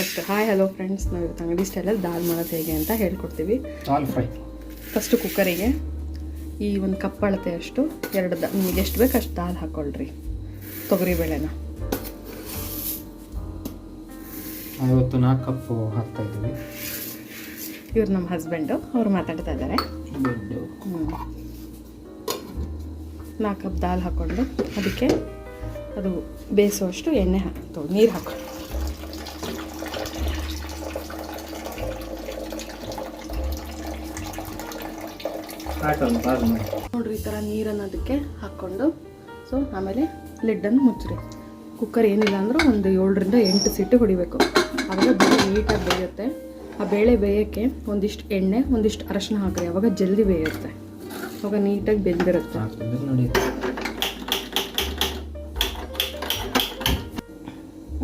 Perfect hi hello friends ನಾವು ಇವತ್ತು ಅಂಗಡಿ ಸ್ಟೈಲಲ್ಲಿ ದಾಲ್ ಮಾಡೋದು ಹೇಗೆ ಅಂತ ಹೇಳ್ಕೊಡ್ತೀವಿ. ದಾಲ್ ಫ್ರೈ ಫಸ್ಟು ಕುಕ್ಕರಿಗೆ ಈ ಒಂದು ಕಪ್ ಅಳತೆ ಅಷ್ಟು ಎರಡು ದ ನಿಮಗೆ ಎಷ್ಟು ಬೇಕು ಅಷ್ಟು ದಾಲ್ ಹಾಕ್ಕೊಳ್ರಿ ತೊಗರಿಬೇಳೆನ ಐವತ್ತು ನಾಲ್ಕು ಕಪ್ಪು ಹಾಕ್ತಾ ಇದ್ದೀವಿ. ಇವ್ರು ನಮ್ಮ ಹಸ್ಬೆಂಡು ಅವ್ರು ಮಾತಾಡ್ತಾ ಇದ್ದಾರೆ ನಾಲ್ಕು ಕಪ್ ದಾಲ್ ಹಾಕ್ಕೊಂಡು ಅದಕ್ಕೆ ಅದು ಬೇಯಿಸುವಷ್ಟು ಎಣ್ಣೆ ಹಾಕ್ತು ನೀರು ಹಾಕೊ ನೋಡ್ರಿ ಈ ಥರ ನೀರನ್ನು ಅದಕ್ಕೆ ಹಾಕ್ಕೊಂಡು ಸೊ ಆಮೇಲೆ ಲಿಡ್ಡನ್ನು ಮುಚ್ಚ್ರಿ. ಕುಕ್ಕರ್ ಏನಿಲ್ಲ ಅಂದರೂ ಒಂದು ಏಳರಿಂದ ಎಂಟು ಸಿಟ್ಟು ಹೊಡಿಬೇಕು. ಆವಾಗ ಬೇಳೆ ನೀಟಾಗಿ ಬೇಯುತ್ತೆ. ಆ ಬೇಳೆ ಬೇಯೋಕ್ಕೆ ಒಂದಿಷ್ಟು ಎಣ್ಣೆ ಒಂದಿಷ್ಟು ಅರಶಿನ ಹಾಕ್ರಿ. ಅವಾಗ ಜಲ್ದಿ ಬೇಯುತ್ತೆ. ಅವಾಗ ನೀಟಾಗಿ ಬೆಂದಿರುತ್ತೆ.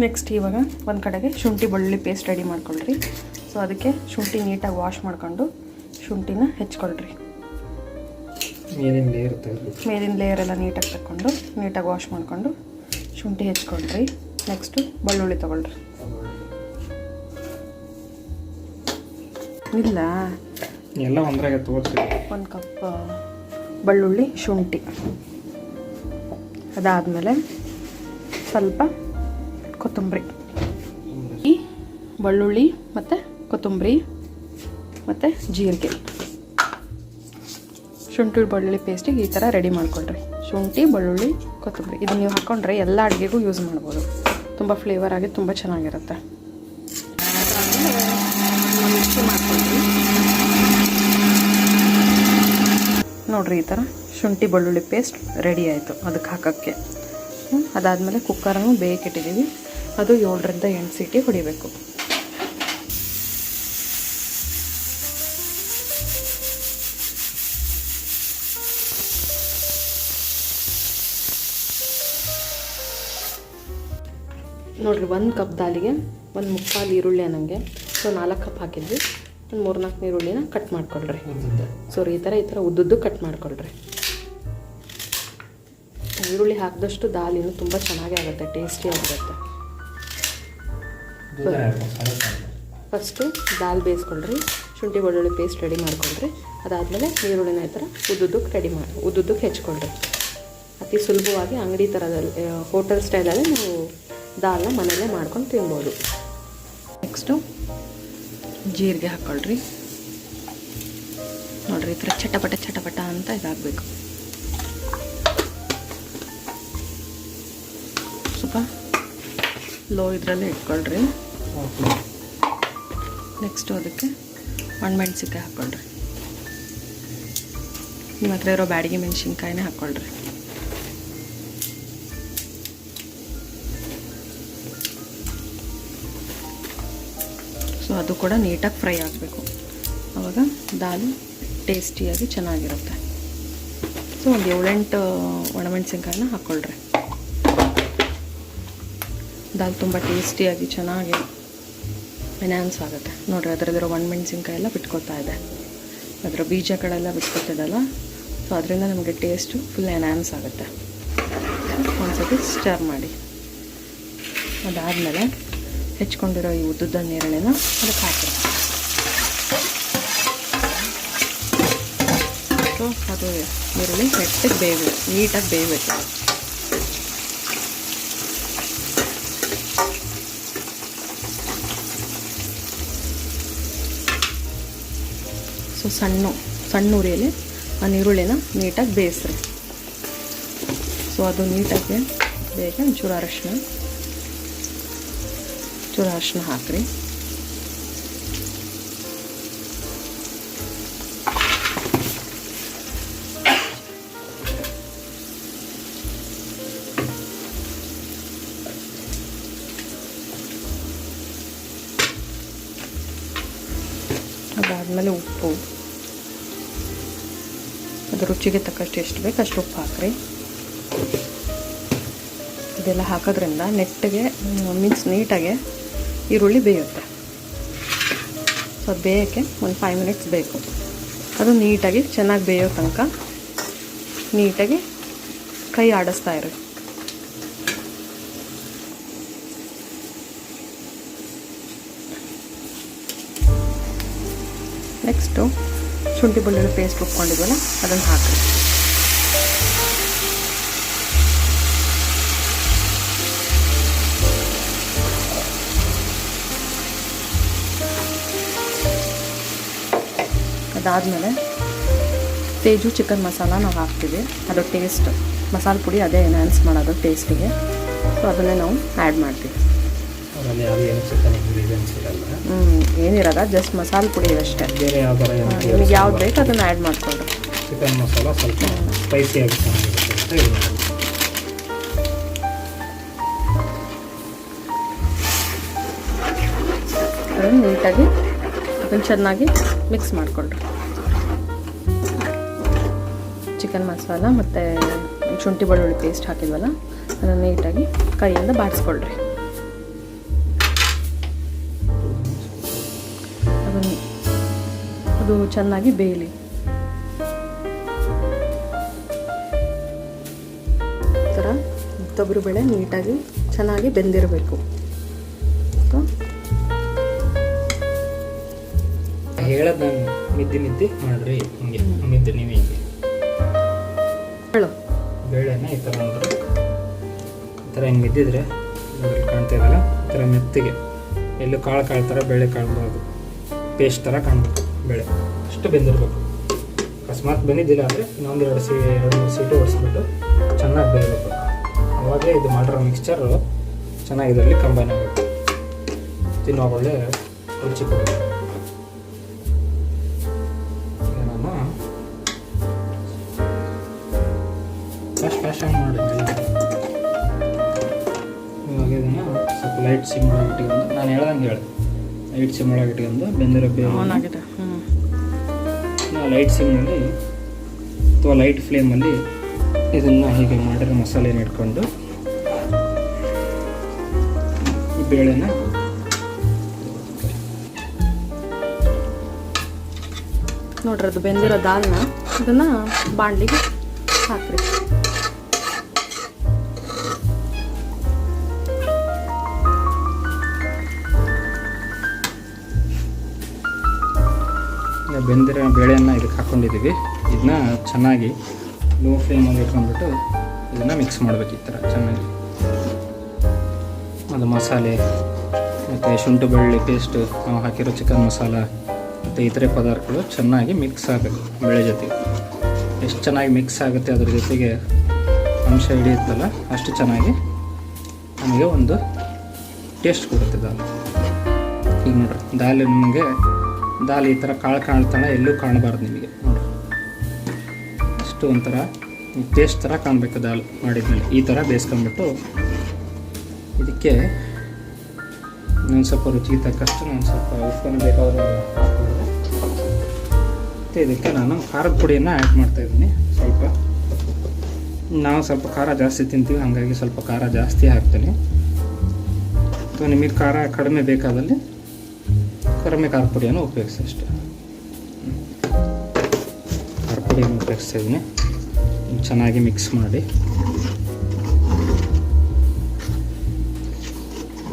ನೆಕ್ಸ್ಟ್ ಇವಾಗ ಒಂದು ಕಡೆಗೆ ಶುಂಠಿ ಬಳ್ಳಿ ಪೇಸ್ಟ್ ರೆಡಿ ಮಾಡ್ಕೊಳ್ರಿ. ಸೊ ಅದಕ್ಕೆ ಶುಂಠಿ ನೀಟಾಗಿ ವಾಶ್ ಮಾಡ್ಕೊಂಡು ಶುಂಠಿನ ಹೆಚ್ಕೊಳ್ರಿ. ಮೇಲಿನ ಲೇಯರ್ ತೆಗೆದು ಮೇಲಿನ ಲೇಯರ್ ಎಲ್ಲ ನೀಟಾಗಿ ತಗೊಂಡು ನೀಟಾಗಿ ವಾಶ್ ಮಾಡಿಕೊಂಡು ಶುಂಠಿ ಹೆಚ್ಕೊಂಡ್ರಿ. ನೆಕ್ಸ್ಟು ಬೆಳ್ಳುಳ್ಳಿ ತೊಗೊಳ್ರಿ. ಇಲ್ಲ. ಎಲ್ಲ ಒಂದ್ರಾಗೆ ತೋರಿಸಿ. ಒಂದು ಕಪ್ ಬೆಳ್ಳುಳ್ಳಿ ಶುಂಠಿ. ಅದಾದಮೇಲೆ ಸ್ವಲ್ಪ ಕೊತ್ತಂಬರಿ. ಈ ಬೆಳ್ಳುಳ್ಳಿ ಮತ್ತು ಕೊತ್ತಂಬರಿ ಮತ್ತು ಜೀರಿಗೆ. ಶುಂಠಿ ಬೆಳ್ಳುಳ್ಳಿ ಪೇಸ್ಟಿಗೆ ಈ ಥರ ರೆಡಿ ಮಾಡ್ಕೊಳ್ರಿ. ಶುಂಠಿ, ಬೆಳ್ಳುಳ್ಳಿ, ಕೊತ್ತಂಬರಿ. ಇದನ್ನು ನೀವು ಹಾಕ್ಕೊಂಡ್ರೆ ಎಲ್ಲ ಅಡುಗೆಗೂ ಯೂಸ್ ಮಾಡ್ಬೋದು. ತುಂಬ ಫ್ಲೇವರ್ ಆಗಿ ತುಂಬ ಚೆನ್ನಾಗಿರುತ್ತೆ. ನೋಡಿರಿ ಈ ಥರ ಶುಂಠಿ, ಬೆಳ್ಳುಳ್ಳಿ ಪೇಸ್ಟ್ ರೆಡಿ ಆಯಿತು ಅದಕ್ಕೆ ಹಾಕೋಕ್ಕೆ. ಅದಾದಮೇಲೆ ಕುಕ್ಕರನ್ನು ಬೇಕಿಟ್ಟಿದ್ದೀವಿ ಅದು ಏಳರಿಂದ ಎಂಟು ಸೀಟಿ ಹೊಡಿಬೇಕು. ನೋಡ್ರಿ ಒಂದು ಕಪ್ ದಾಲಿಗೆ ಒಂದು ಮುಕ್ಕಾಲು ಈರುಳ್ಳಿ ಅನ್ನಂಗೆ. ಸೊ ನಾಲ್ಕು ಕಪ್ ಹಾಕಿದ್ವಿ. ಒಂದು ಮೂರ್ನಾಲ್ಕು ಈರುಳ್ಳಿನ ಕಟ್ ಮಾಡ್ಕೊಳ್ರಿ. ಸೊ ಈ ಥರ ಈ ಥರ ಉದ್ದುದ್ದು ಕಟ್ ಮಾಡ್ಕೊಳ್ರಿ. ಈರುಳ್ಳಿ ಹಾಕಿದಷ್ಟು ದಾಲ್ ಇನ್ನೂ ತುಂಬ ಚೆನ್ನಾಗೇ ಆಗುತ್ತೆ ಟೇಸ್ಟಿ ಆಗಿರುತ್ತೆ. ಫಸ್ಟು ದಾಲ್ ಬೇಯಿಸ್ಕೊಳ್ರಿ ಶುಂಠಿ ಬೆಳ್ಳುಳ್ಳಿ ಪೇಸ್ಟ್ ರೆಡಿ ಮಾಡ್ಕೊಳ್ರಿ. ಅದಾದಮೇಲೆ ಈರುಳ್ಳಿನ ಈ ಥರ ಉದ್ದುದ್ದಕ್ಕೆ ರೆಡಿ ಮಾಡಿ ಉದ್ದುದ್ದಕ್ಕೆ ಹೆಚ್ಕೊಳ್ರಿ. ಅತಿ ಸುಲಭವಾಗಿ ಅಂಗಡಿ ಥರದಲ್ಲಿ ಹೋಟೆಲ್ ಸ್ಟೈಲಲ್ಲಿ ನೀವು ದಾಲ್ನ ಮನೆಯಲ್ಲೇ ಮಾಡ್ಕೊಂಡು ತಿನ್ಬೋದು. ನೆಕ್ಸ್ಟು ಜೀರಿಗೆ ಹಾಕ್ಕೊಳ್ರಿ ನೋಡ್ರಿ ಈ ಥರ ಚಟಪಟ ಚಟಪಟ ಅಂತ ಇದಾಗಬೇಕು. ಸ್ವಲ್ಪ ಲೋ ಇದರಲ್ಲೇ ಇಟ್ಕೊಳ್ರಿ. ನೆಕ್ಸ್ಟು ಅದಕ್ಕೆ ಒಣಮೆಣ್ಸಿನ್ಕಾಯಿ ಹಾಕ್ಕೊಳ್ರಿ ನಿಮ್ಮ ಹತ್ರ ಇರೋ ಬ್ಯಾಡಿಗೆ ಮೆಣಸಿನ್ಕಾಯಿನೇ ಹಾಕ್ಕೊಳ್ರಿ ಅದು ಕೂಡ ನೀಟಾಗಿ ಫ್ರೈ ಆಗಬೇಕು. ಆವಾಗ ದಾಲ್ ಟೇಸ್ಟಿಯಾಗಿ ಚೆನ್ನಾಗಿರುತ್ತೆ. ಸೊ, ಒಂದು ಏಳೆಂಟು ಒಣಮೆಣಸಿನಕಾಯಿನ ಹಾಕ್ಕೊಳ್ರಿ. ದಾಲ್ ತುಂಬ ಟೇಸ್ಟಿಯಾಗಿ ಚೆನ್ನಾಗಿ ಎನ್ಹ್ಯಾನ್ಸ್ ಆಗುತ್ತೆ. ನೋಡಿರಿ, ಅದರಲ್ಲಿರೋ ಒಣಮೆಣಸಿನ್ಕಾಯಿ ಎಲ್ಲ ಬಿಟ್ಕೊತಾ ಇದೆ. ಅದರ ಬೀಜಗಳೆಲ್ಲ ಬಿಟ್ಕೊತಿದಲ್ಲ ಸೊ, ಅದರಿಂದ ನಮಗೆ ಟೇಸ್ಟು ಫುಲ್ ಎನ್ಹ್ಯಾನ್ಸ್ ಆಗುತ್ತೆ. ಒಂದು ಸತಿ ಸ್ಟರ್ ಮಾಡಿ. ಅದಾದಮೇಲೆ ಹೆಚ್ಕೊಂಡಿರೋ ಈ ಉದ್ದುದ್ದ ನೇರಳೆನ ಅದಕ್ಕೆ ಹಾಕಿ ಸೊ, ಅದು ಈರುಳ್ಳಿ ಮೆಟ್ಟಗೆ ಬೇಯಬೇಕು, ನೀಟಾಗಿ ಬೇಯಬೇಕು. ಸೊ, ಸಣ್ಣ ಸಣ್ಣ ಉರಿಯಲ್ಲಿ ಆ ನೀರುಳ್ಳಿನ ನೀಟಾಗಿ ಬೇಯಿಸ್ರಿ. ಸೊ, ಅದು ನೀಟಾಗಿ ಬೇಗ ಒಂಚೂರು ಅರಶಿನ. ಚೂರು ಅರಶಿನ ಹಾಕ್ರಿ. ಅದಾದಮೇಲೆ ಉಪ್ಪು. ಅದು ರುಚಿಗೆ ತಕ್ಕಷ್ಟು ಎಷ್ಟು ಬೇಕು ಅಷ್ಟು ಉಪ್ಪು ಹಾಕ್ರಿ. ಇದೆಲ್ಲ ಹಾಕೋದ್ರಿಂದ ನೆಟ್ಟಗೆ, ಮೀನ್ಸ್ ನೀಟಾಗೆ ಈರುಳ್ಳಿ ಬೇಯುತ್ತೆ. ಸೊ ಅದು ಬೇಯೋಕ್ಕೆ ಒಂದು ಫೈವ್ ಮಿನಿಟ್ಸ್ ಬೇಕು. ಅದು ನೀಟಾಗಿ ಚೆನ್ನಾಗಿ ಬೇಯೋ ತನಕ ನೀಟಾಗಿ ಕೈ ಆಡಿಸ್ತಾ ಇರು. ನೆಕ್ಸ್ಟು ಶುಂಠಿ ಬೆಳ್ಳುಳ್ಳಿ ಪೇಸ್ಟ್ ರುಬ್ಕೊಂಡಿದ್ವಲ್ಲ, ಅದನ್ನು ಹಾಕಿ ಅದಾದಮೇಲೆ ತೇಜು ಚಿಕನ್ ಮಸಾಲ ನಾವು ಹಾಕ್ತೀವಿ. ಅದು ಟೇಸ್ಟ್ ಮಸಾಲೆ ಪುಡಿ ಅದೇ ಎನ್ಹಾನ್ಸ್ ಮಾಡೋದು ಟೇಸ್ಟಿಗೆ ಸೊ ಅದನ್ನೇ ನಾವು ಆ್ಯಡ್ ಮಾಡ್ತೀವಿ. ಹ್ಞೂ ಏನಿರಲ್ಲ ಜಸ್ಟ್ ಮಸಾಲೆ ಪುಡಿ ಅಷ್ಟೇ ಬೇರೆ ಯಾವ ಥರ ನಿಮಗೆ ಯಾವ್ದು ಬೇಕು ಅದನ್ನು ಆ್ಯಡ್ ಮಾಡಿಕೊಂಡು ಚಿಕನ್ ಮಸಾಲ ಸ್ವಲ್ಪ ಸ್ಪೈಸಿಯಾಗಿ. ಅದನ್ನು ನೀಟಾಗಿ ಅದನ್ನು ಚೆನ್ನಾಗಿ ಮಿಕ್ಸ್ ಮಾಡಿಕೊಳ್ರಿ. ಚಿಕನ್ ಮಸಾಲ ಮತ್ತು ಶುಂಠಿ ಬೆಳ್ಳುಳ್ಳಿ ಪೇಸ್ಟ್ ಹಾಕಿದ್ವಲ್ಲ? ಅದನ್ನು ನೀಟಾಗಿ ಕೈಯಿಂದ ಬಾಡಿಸ್ಕೊಳ್ರಿ. ಅದನ್ನು ಅದು ಚೆನ್ನಾಗಿ ಬೇಯಲಿ. ಥರ ತೊಗರಿಬೇಳೆ ನೀಟಾಗಿ ಚೆನ್ನಾಗಿ ಬೆಂದಿರಬೇಕು. ಹೇಳೋದು ನಾನು ಮಿದ್ದಿ ಮಿದ್ದಿ ಮಾಡ್ರಿ ಹಿಂಗೆ ಮಿದ್ದಿ ನೀವು. ಬೇಳೆನ ಈ ಥರ ಒಂದು ಈ ಥರ ಹಿಂಗೆ ಇದ್ರಲ್ಲಿ ಕಾಣ್ತಾ ಇದೆಯಲ್ಲ, ಈ ಥರ ಮೆತ್ತಿಗೆ. ಎಲ್ಲೂ ಕಾಳು ಕಾಳು ಥರ ಬೇಳೆ ಕಾಣ್ಬಾರ್ದು. ಪೇಸ್ಟ್ ಥರ ಕಾಣಬೇಕು ಬೇಳೆ. ಅಷ್ಟು ಬೆಂದಿರಬೇಕು. ಅಕಸ್ಮಾತ್ ಬಂದಿದ್ದಿಲ್ಲ ಅಂದರೆ ಇನ್ನೊಂದು ಎರಡು ಸೀ, ಎರಡು ಮೂರು ಸೀಟು ಓಡಿಸ್ಬಿಟ್ಟು ಚೆನ್ನಾಗಿ ಬೇಯಬೇಕು ಅವಾಗಲೇ ಇದು ಮಾಡಿರೋ ಮಿಕ್ಸ್ಚರು ಚೆನ್ನಾಗಿ ಇದರಲ್ಲಿ ಕಂಬೈನ್ ಆಗಬೇಕು. ತಿನ್ನೋ ಒಳ್ಳೆ ರುಚಿ ಕೊಡುತ್ತೆ. ಫಸ್ಟ್ ಫಸ್ಟ್ ಆಗಿ ಮಾಡಿ ಇವಾಗ ಇದನ್ನು ಸ್ವಲ್ಪ ಲೈಟ್ ಸಿಮ್ ಒಳಗೆ ಇಟ್ಕೊಂಡು ನಾನು ಹೇಳ್ದಂಗೆ ಹೇಳಿ. ಲೈಟ್ ಸಿಮ್ ಒಳಗೆ ಇಟ್ಕೊಂಡು ಬೆಂದಿರೋ ಬೇರೆ ಆನ್ ಆಗಿದೆ. ಲೈಟ್ ಸಿಮ್ನಲ್ಲಿ ಅಥವಾ ಲೈಟ್ ಫ್ಲೇಮಲ್ಲಿ ಇದನ್ನು ಹೀಗೆ ಮಾಡಿರೋ ಮಸಾಲೆನ ಇಟ್ಕೊಂಡು ಈ ಬೇಳೆನ ನೋಡ್ರಿ ಅದು ಬೆಂದಿರೋ ದಾಲ್ನ ಇದನ್ನು ಬಾಣಲಿಗೆ ಬೆಂದಿರೋ ಬೇಳೆಯನ್ನು ಇದಕ್ಕೆ ಹಾಕ್ಕೊಂಡಿದ್ದೀವಿ. ಇದನ್ನ ಚೆನ್ನಾಗಿ ಲೋ ಫ್ಲೇಮಲ್ಲಿ ಇಟ್ಕೊಂಡ್ಬಿಟ್ಟು ಇದನ್ನು ಮಿಕ್ಸ್ ಮಾಡಬೇಕು ಈ ಥರ ಚೆನ್ನಾಗಿ. ಅದು ಮಸಾಲೆ, ಮತ್ತು ಶುಂಠಿ ಬೆಳ್ಳಿ ಪೇಸ್ಟು ನಾವು ಹಾಕಿರೋ ಚಿಕನ್ ಮಸಾಲ, ಮತ್ತು ಇತರೆ ಪದಾರ್ಥಗಳು ಚೆನ್ನಾಗಿ ಮಿಕ್ಸ್ ಆಗಬೇಕು ಬೆಳೆ ಜೊತೆಗೆ. ಎಷ್ಟು ಚೆನ್ನಾಗಿ ಮಿಕ್ಸ್ ಆಗುತ್ತೆ ಅದ್ರ ಜೊತೆಗೆ ಅಂಶ ಹಿಡಿಯುತ್ತಲ್ಲ ಅಷ್ಟು ಚೆನ್ನಾಗಿ ನಮಗೆ ಒಂದು ಟೇಸ್ಟ್ ಕೊಡುತ್ತೆ ದಾಲ್. ಈಗ ನೋಡ್ರಿ, ದಾಲ್ ನಿಮಗೆ ದಾಲ್ ಈ ಥರ ಕಾಳು ಕಾಣ್ತಾಳೆ ಎಲ್ಲೂ ಕಾಣಬಾರ್ದು ನಿಮಗೆ. ನೋಡಿ ಅಷ್ಟು ಒಂಥರ ಟೇಸ್ಟ್ ಥರ ಕಾಣಬೇಕು ದಾಲ್ ಮಾಡಿದ್ಮೇಲೆ. ಈ ಥರ ಬೇಯಿಸ್ಕೊಂಬಿಟ್ಟು ಇದಕ್ಕೆ ಇನ್ನೊಂದು ಸ್ವಲ್ಪ ರುಚಿಗೆ ತಕ್ಕಷ್ಟು ನಾನು ಸ್ವಲ್ಪ ಉಪ್ಪನ್ನು ಬೇಕಾದ್ರೆ ಮತ್ತು ಇದಕ್ಕೆ ನಾನು ಖಾರದ ಪುಡಿಯನ್ನು ಆ್ಯಡ್ ಮಾಡ್ತಾಯಿದ್ದೀನಿ ಸ್ವಲ್ಪ ನಾವು ಸ್ವಲ್ಪ ಖಾರ ಜಾಸ್ತಿ ತಿಂತೀವಿ, ಹಾಗಾಗಿ ಸ್ವಲ್ಪ ಖಾರ ಜಾಸ್ತಿ ಹಾಕ್ತೀನಿ. ಅಥವಾ ನಿಮಗೆ ಖಾರ ಕಡಿಮೆ ಬೇಕಾದಲ್ಲಿ ಕಡಿಮೆ ಖಾರ ಪುಡಿಯನ್ನು ಉಪಯೋಗಿಸಿ ಅಷ್ಟೇ. ಖಾರ ಪುಡಿಯನ್ನು ಉಪಯೋಗಿಸ್ತಾ ಇದ್ದೀನಿ. ಚೆನ್ನಾಗಿ ಮಿಕ್ಸ್ ಮಾಡಿ.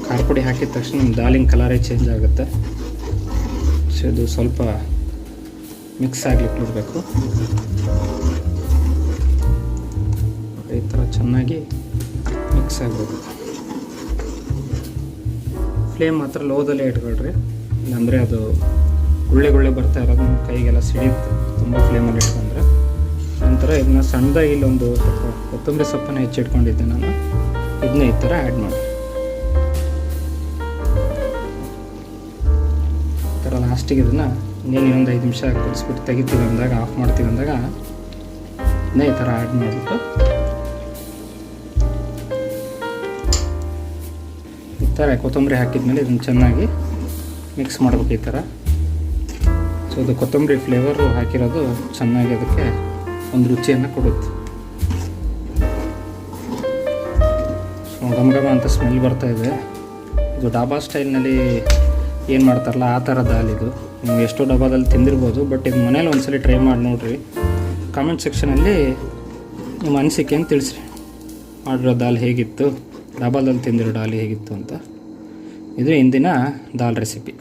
ಖಾರ ಹಾಕಿದ ತಕ್ಷಣ ನಮ್ಮ ದಾಲಿನ ಕಲರೇ ಚೇಂಜ್ ಆಗುತ್ತೆ. ಸೊ ಇದು ಸ್ವಲ್ಪ ಮಿಕ್ಸ್ ಆಗ್ಲಿಕ್ಕೆ ಬಿಡಬೇಕು. ಈ ಥರ ಚೆನ್ನಾಗಿ ಮಿಕ್ಸ್ ಆಗಬೇಕು. ಫ್ಲೇಮ್ ಮಾತ್ರ ಲೋದಲ್ಲೇ ಇಟ್ಕೊಳ್ರಿ. ಇಲ್ಲಾಂದರೆ ಅದು ಗುಳ್ಳೆ ಗುಳ್ಳೆ ಬರ್ತಾ ಇರೋದು ನಿಮ್ಮ ಕೈಗೆಲ್ಲ ಸಿಡಿಯುತ್ತೆ. ತುಂಬ ಫ್ಲೇಮಲ್ಲಿ ಇಟ್ಕೊಂಡ್ರೆ. ನಂತರ ಇದನ್ನ ಸಣ್ಣದಾಗಿ ಇಲ್ಲೊಂದು ಸ್ವಲ್ಪ ಕೊತ್ತಂಬರಿ ಸೊಪ್ಪನ್ನು ಹೆಚ್ಚಿಟ್ಕೊಂಡಿದ್ದೆ ನಾನು. ಇದನ್ನ ಈ ಥರ ಆ್ಯಡ್ ಮಾಡಿ. ಥರ ಲಾಸ್ಟಿಗೆ ಇದನ್ನು ನೀನು ಇನ್ನೊಂದು ಐದು ನಿಮಿಷ ಕುದಿಸ್ಬಿಟ್ಟು ತೆಗಿತೀವಿ ಅಂದಾಗ ಆಫ್ ಮಾಡ್ತೀವಿ ಅಂದಾಗ, ಇದನ್ನ ಈ ಥರ ಆ್ಯಡ್ ಮಾಡಿಬಿಟ್ಟು ಈ ಥರ ಕೊತ್ತಂಬರಿ ಹಾಕಿದ್ಮೇಲೆ ಇದನ್ನು ಚೆನ್ನಾಗಿ ಮಿಕ್ಸ್ ಮಾಡ್ಬೇಕು ಈ ಥರ. ಸೊ ಅದು ಕೊತ್ತಂಬರಿ ಫ್ಲೇವರು ಹಾಕಿರೋದು ಚೆನ್ನಾಗಿ ಅದಕ್ಕೆ ಒಂದು ರುಚಿಯನ್ನು ಕೊಡುತ್ತೆ. ಸೊ ಘಮ ಘಮ ಅಂತ ಸ್ಮೆಲ್ ಇದೆ. ಇದು ಡಾಬಾ ಸ್ಟೈಲ್ನಲ್ಲಿ ಏನು ಮಾಡ್ತಾರಲ್ಲ, ಆ ಥರ ದಾಲ್ ಇದು. ನೀವು ಎಷ್ಟೋ ಡಬಾದಲ್ಲಿ ತಿಂದಿರ್ಬೋದು ಬಟ್ ಇದು ಮನೇಲಿ ಒಂದ್ಸಲಿ ಟ್ರೈ ಮಾಡಿ ನೋಡಿರಿ. ಕಾಮೆಂಟ್ ಸೆಕ್ಷನಲ್ಲಿ ನಿಮ್ಮ ಅನಿಸಿಕೆ ಅನಿಸಿಕೆಯನ್ನು ತಿಳಿಸ್ರಿ? ಮಾಡಿರೋ ದಾಲ್ ಹೇಗಿತ್ತು? ಡಾಬಾದಲ್ಲಿ ತಿಂದಿರೋ ದಾಲ್ ಹೇಗಿತ್ತು ಅಂತ. ಇದು ಇಂದಿನ ದಾಲ್ ರೆಸಿಪಿ